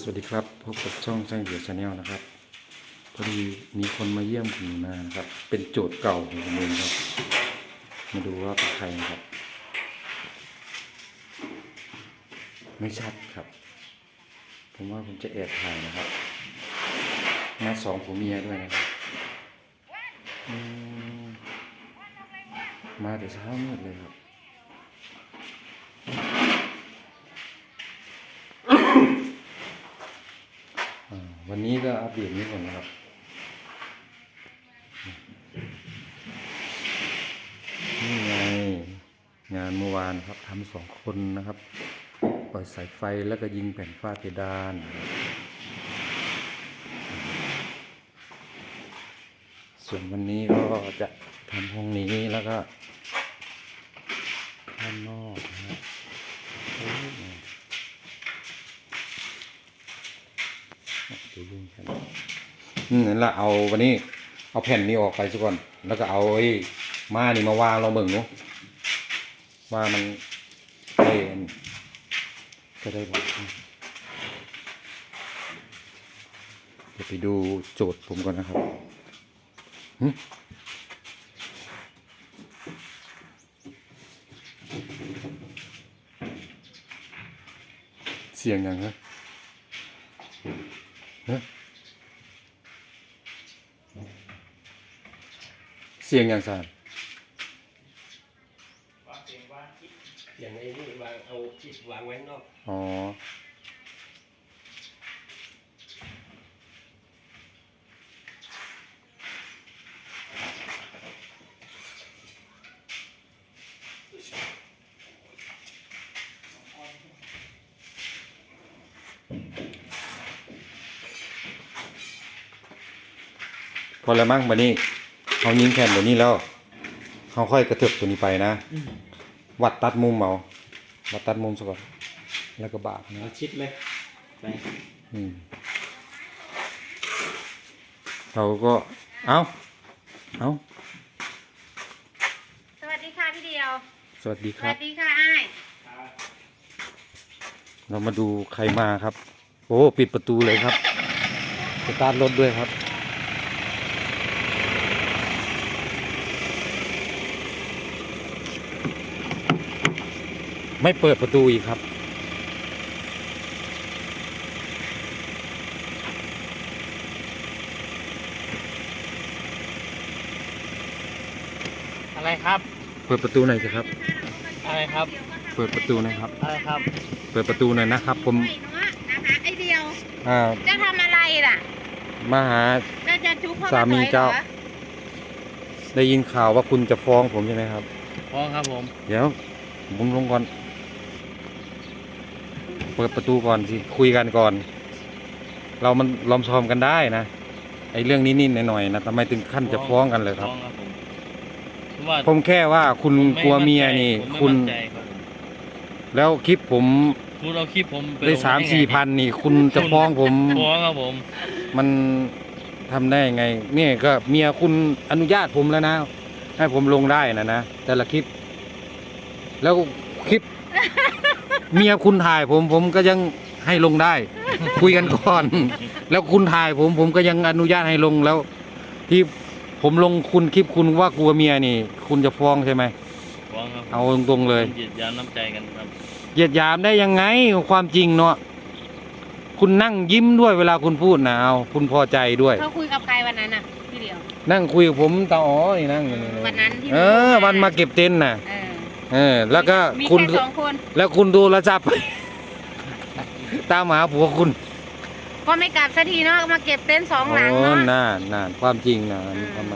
สวัสดีครับพบกับช่องช่างเหี่ยวชาแนลนะครับพอดีมีคนมาเยี่ยมผมมานะครับ เป็นโจทย์เก่าของผมเองครับ มาดูว่าเป็นใครครับ ไม่ชัดครับ ผมว่าผมจะแอบถ่ายนะครับมาสองผมเมียด้วยนะครับอืมมาแต่เช้ามืดเลยครับ วันนี้ก็อัปเดตนี้ก่อนนะครับนี่ไงงานเมื่อวานครับทำสองคนนะครับ ปล่อยสายไฟแล้วก็ยิงแผ่นฝ้าเพดานส่วนวันนี้ก็จะทำห้องนี้แล้วก็ข้างนอกนะครับโอ้ย เดี๋ยวยุ่งแค่นี้ อืมนั่นละเอาวันนี้ เอาแผ่นนี้ออกไปซะก่อน แล้วก็เอาไอ้มานี่มาวางลองเบิ่งนูว่ามันเอ็นก็ได้บอกเดี๋ยวไปดูโจทย์ผมก่อนนะครับเสียงยังฮะฮ สียงอย่างสารวางเสียงวางคิดอย่างไอ้นี่วางเอาคิดวางไว้ข้างนอก อ๋อ พอแล้วมั้งบันนี้ เขายิงแผ่นตัวนี้แล้วเขาค่อยกระเถิบตัวนี้ไปนะ วัดตัดมุมเอาวัดตัดมุมซะก่อนแล้วก็บากนะเอาชิดเลยไปอืมเราก็เอาเอาสวัสดีค่ะพี่เดียว สวัสดีสครัวับ สดีค่ะอ้ายเรามาดูใครมาครับ โอ้ปิดประตูเลยครับสตาร์ทรถด้วยครับ ไม่เปิดประตูอีกครับ อะไรครับ เปิดประตูหน่อยสิครับ อะไรครับ เปิดประตูหน่อยครับ อะไรครับ เปิดประตูหน่อยนะครับ ผมไม่เนาะนะคะไอเดียว อ่าจะทำอะไรล่ะมาหาเราจะจุ๊บพ่อสามีต่อยหรอเจ้า ได้ยินข่าวว่าคุณจะฟ้องผมใช่ไหมครับ ฟ้องครับผม เดี๋ยวผมลงก่อน เปิดประตูก่อนสิคุยกันก่อน เรามันลอมซอมกันได้นะไอ้เรื่องนี้นิดๆหน่อยๆนะทำไมถึงขั้นจะฟ้องกันเลยครับ ฟ้องครับผมเพราะว่าผมแค่ว่าคุณผไกลัวเมียนี่ผมไม่คุณมั่นใจครับผมแล้วคลิปผมคุณเอาคลิปผมปได้ลงสามไงสี่พันนี่ คุณจะฟ้องผม ฟ้องครับผม มันทำได้ยังไง เนี่ยก็เมียคุณอนุญาตผมแล้วนะ ให้ผมลงได้นะนะแต่ละคลิป แล้วคลิป เมียคุณถ่ายผมผมก็ยังให้ลงได้ คุยกันก่อน แล้วคุณถ่ายผมผมก็ยังอนุญาตให้ลงแล้ว ที่ผมลงคุณคลิปคุณว่ากลัวเมียนี่ คุณจะฟ้องใช่ไหมฟ้องครับเอาตรงๆเลยเหยียดยามน้ำใจกันครับเหยียดหยามได้ยังไงความจริงเนาะคุณนั่งยิ้มด้วยเวลาคุณพูดนะเอาคุณพอใจด้วยเขาคุยกับใครวันนั้นน่ะพี่เดียว นั่งคุยกับผมตาอ๋อนี่นั่งอยู่เลยวันนั้นที่เออ วันมาเก็บเต็นท์น่ะเออ เออแล้วก็มีคุณแค่สองคน แล้วคุณดูแลวจับ ตามหาผัวคุณก็ไม่กลับสักทีเนาะมาเก็บเต็นท์สองหลังโอ้เนาะ น่าน่าความจริงนะอืม ทำไม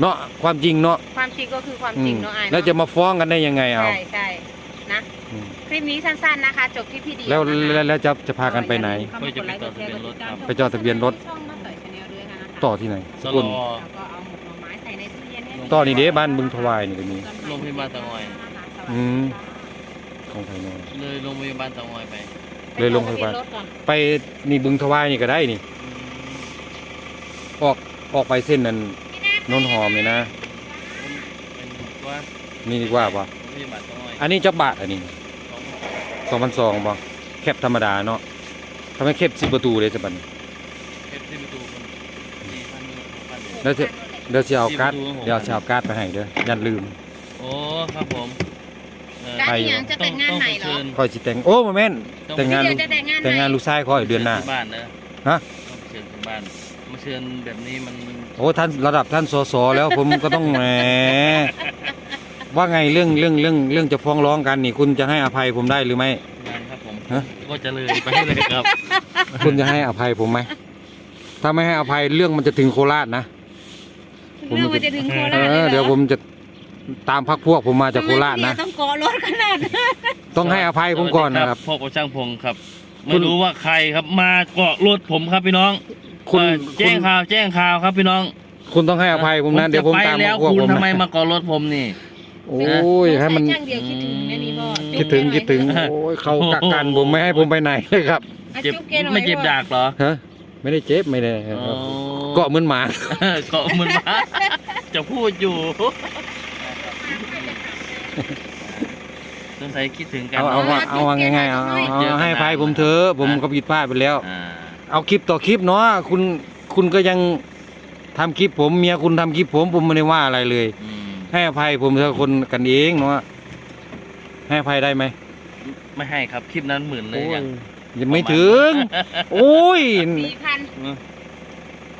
เนาะความจริงเนาะความจริงก็คือความอืจริมงเนาะอ้ายเนแล้วจะมาฟ้องกันได้ยังไงเอาใช่ใช่นะ อืมคลิปนี้สั้นๆนะคะ จบที่พี่เดียวแล้วนะคะแล้วแล้วจะจะพากันไปไหนเข้ามากดไลค์กดแชร์กดติดตามไปจอดทะเบียนรถ ช่องมาต่อยชาแนลด้วยนะคะต่อที่ไหนสสลกุลอ แล้วก็ ตู้เย็นให้ต่อนี่เด้บ้านบึงทวายนี่ก็มีโรงพยาบาลเตางอย อืมของไทยเนอะเลยโรงพยาบาลเตางอยไปเลยลงไปบ้านไปนี่บึงทวายนี่ก็ได้นี่ ออกออกไปเส้นนั้นนนหอมเลยนะเป็นว่านี่ดีกว่าป่ะโรงพยาบาลเตางอยอันนี้จักบาทอันนี้สองสองพันสองป่ะแคบธรรมดาเนาะทำไมเข็บสิบประตูเลยจะบัดนเอฟซีประตูคนสี่พันหนึ่งหกพันเดียวแล้วจะ เดี๋ยวจะเอาการ์ดสิบประตูของผมเดี๋ยวจะเอาการ์ดไปให้เด้อยันลืม โอ้ครับผมเออ การไปที่ยังจะแต่งงานไหนเหรอต้องค่อยสิแต่งโอ้โมเมนต์แต่งงานพี่ลูเดียกวจะแต่งงานไหนแต่งงานลูกชายค่อยเดือนหน้า ที่บ้านนะฮะ ต้องเชิญถึงบ้านมาเชิญแบบนี้มันโอ้ท่านระดับท่านสสแล้วผมก็ต้องแหมว่าไงเรื่องเรื่องเรื่องเรื่องจะฟ้องร้องกันนี่คุณจะให้อภัยผมได้หรือไม่งานครับผมฮะ ก็จะเลยไปเลยครับคุณจะให้อภัยผมไหมถ้าไม่ให้อภัยเรื่องมันจะถึงโคราชนะ ผมเรื่องมันจะถึงโคเอราชลอหรอเดี๋ยวผมจะตามพักพวกผมมาจากโคราชทำไมนะพี่เดียต้องเกาะรถขนาดนั้นต้องให้อภัยผมก่อนนะครับพ่อประช่างพงครับคุไม่ณรู้ว่าใครครับมาเกาะรถผมครับพี่น้องคุณเอ่อแจ้งคุณข่าวแจ้งข่าวครับพี่น้อง คุณต้องให้อภัยผมนะเดี๋ยวผมจะตามไปแล้วพวกคุณผมทำไมนะมาเกาะรถผมนี่โอ้ยให้มันสงสัยช่างเดียวคิดถึงแน่นี่พ่อคิดถึงคิดถึงโอ้ยเขากักกันผมไม่ให้ผมไปไหนเลยครับอะเจ็บจุ๊บแกหน่อยไม่เจ็บพ่อดากเหรอฮะไม่ได้เจ็บไม่ได้ครับอ๋อ เกาะเหมือนหมา เกาะเหมือนว่าจะพูดอยู่สงสัยคิดถึงกันเอาเอาว่าเอาว่าง่ายๆเอาเอาเอาให้อภัยผมเถอะผมก็ผิดพลาดไปแล้ว อ่าเอาคลิปต่อคลิปเนาะคุณคุณก็ยังทำคลิปผมเมียคุณทำคลิปผมผมไม่ได้ว่าอะไรเลย อืมให้อภัยผมเถอะคนกันเองเนาะให้อภัยได้ไหมไม่ให้ครับคลิปนั้นหมื่นเลยยังยังไม่ถึง โอ้ยสี่พัน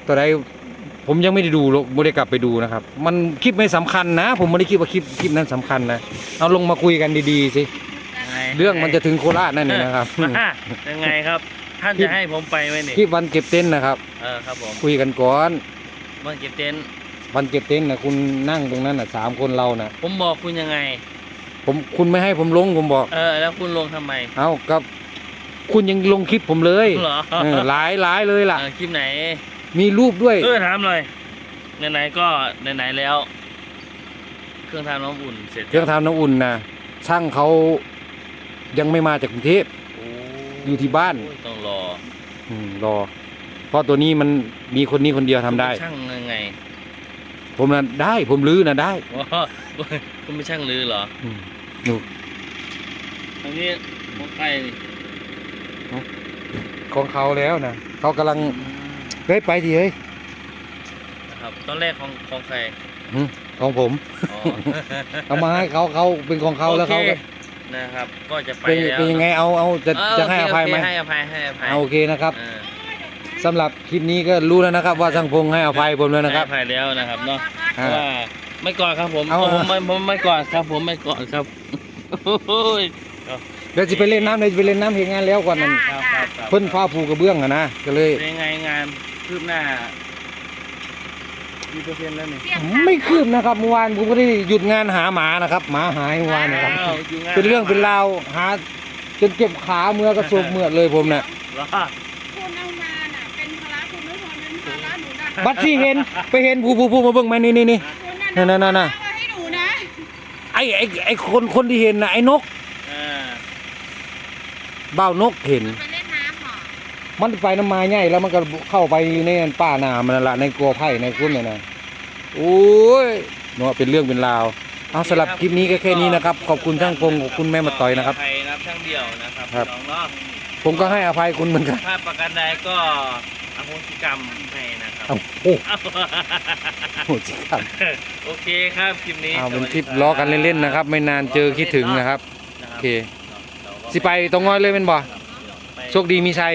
ตอนใดผมยังไม่ได้ดูหรอกไม่ได้กลับไปดูนะครับ มันคลิปไม่สำคัญนะ ผมไม่ได้คิดว่าคลิปคลิปนั้นสำคัญนะเอาลงมาคุยกันดีๆสิยังไงเรื่องมันจะถึงโคราชนั่นนี่นะครับอะยังไงครับ ท่านคลิปจะให้ผมไปไหมนี่คลิปวันเก็บเต็นท์นะครับเออครับผมคุยกันก่อนมันเก็บเต็นท์วันเก็บเต็นท์นะคุณนั่งตรงนั้นน่ะสามคนเราน่ะผมบอกคุณยังไง ผมคุณไม่ให้ผมลงผมบอก เออ แล้วคุณลงทำไม เอากับ คุณยังลงคลิปผมเลยเหรอเออหลายหลายเลยล่ะเออคลิปไหน มีรูปด้วย เออถามหน่อยไหนๆก็ไหนๆแล้ว เครื่องทำน้ำอุ่นเสร็จเครื่องทำน้ำอุ่นนะช่างเขายังไม่มาจากกรุงเทพ โอยู่ที่บ้าน โอ้ยต้องรออืมรอ เพราะตัวนี้มันมีคนนี้คนเดียวทำได้ช่างยังไงผมน่ะได้ผมลื้อนะได้อ๋อคุณไม่ช่างลือเหรออืมดูตรงนี้ของใครนี่ของเขาแล้วนะเขากำลัง เฮ้ยไปดิเฮ้ยนะครับตอนแรกของของใครหึของผม อ๋อ เอามาให้เขาเขาเป็นของเขาแล้วเขาโอก็คนะครับ ก็จะไปเป็นแล้วเป็นยังไงเอาเอาจะเออจะให้อภัยไหมโเคให้อภัยให้อภัยเอาโอเคนะครับเออสำหรับคลิปนี้ก็รู้แล้วนะครับว่าช่างพงให้อภัยผมแล้วนะครับ ให้อภัยแล้วนะครับเนาะอ่าว่าไม่ก่อนครับผมเอา ผมไม่ผมไม่ก่อนครับ ผมไม่ก่อนครับโอ้ยเดี๋ยวจะไปเล่นน้ำเดี๋ยวจะไปเล่นน้ำเห็นงานแล้วก่อนนั่นครับครับครับเพิ่นฟ้าผูกระเบื้องอะนะก็เลยเป็นยังไงงาน คืบหน้ากี่เปอร์เซ็นต์แล้วนี่ไม่คืบนะครับเมื่อวานผมก็ได้หยุดงานหาหมานะครับ หมาหายเมื่อวานนะครับ อ้าวอยู่งานเป็นเรื่องเป็นราวหาจนเจ็บขาเมื่อกระโซกเมื่อดเลยผมน่ะเหรอคุณเอามาน่ะเป็นภาระคุณไม่พอเป็นภาระหนูนะบัดที่เห็นไปเห็นผู้ผู้ผู้มาเบิ่งไหมนี่นี่นี่ คุณนั่นนั่นนั่นเอามาให้หนูนะไอ้ไอ้ไอ้คนคนที่เห็นน่ะไอ้นกอ่าบ้าวนกเห็น ไปเล่นน้ำเหรอ มันไปน้ำมาใหญ่แล้วมันก็เข้าไปในป่านามันนั่นละในกลัวไผ่ในกุ้นเนี่ยนะโอ้ยเนาะเป็นเรื่องเป็นราวเอาสำหรับคลิปนี้ก็แค่นี้นะครับ ขอบคุณช่างพงขอบคุณแม่มาต่อยนะครับใครนับช่างเดียวนะครับครับ น้องเนาะผมก็ให้อภัยคุณเหมือนกันถ้าประกันใดก็อโหสิกรรมให้นะครับ เอาโอ้โหสิครับโอเคครับคลิปนี้เอาเป็นสวัสคลิปรับล้อกันเล่นๆนะครับ ไม่นานเจอคิดถึงนะครับนะโอรับเคเราก็สิไปตรงง้อยเลยเป็นบ่ไปโชคดีมีชัย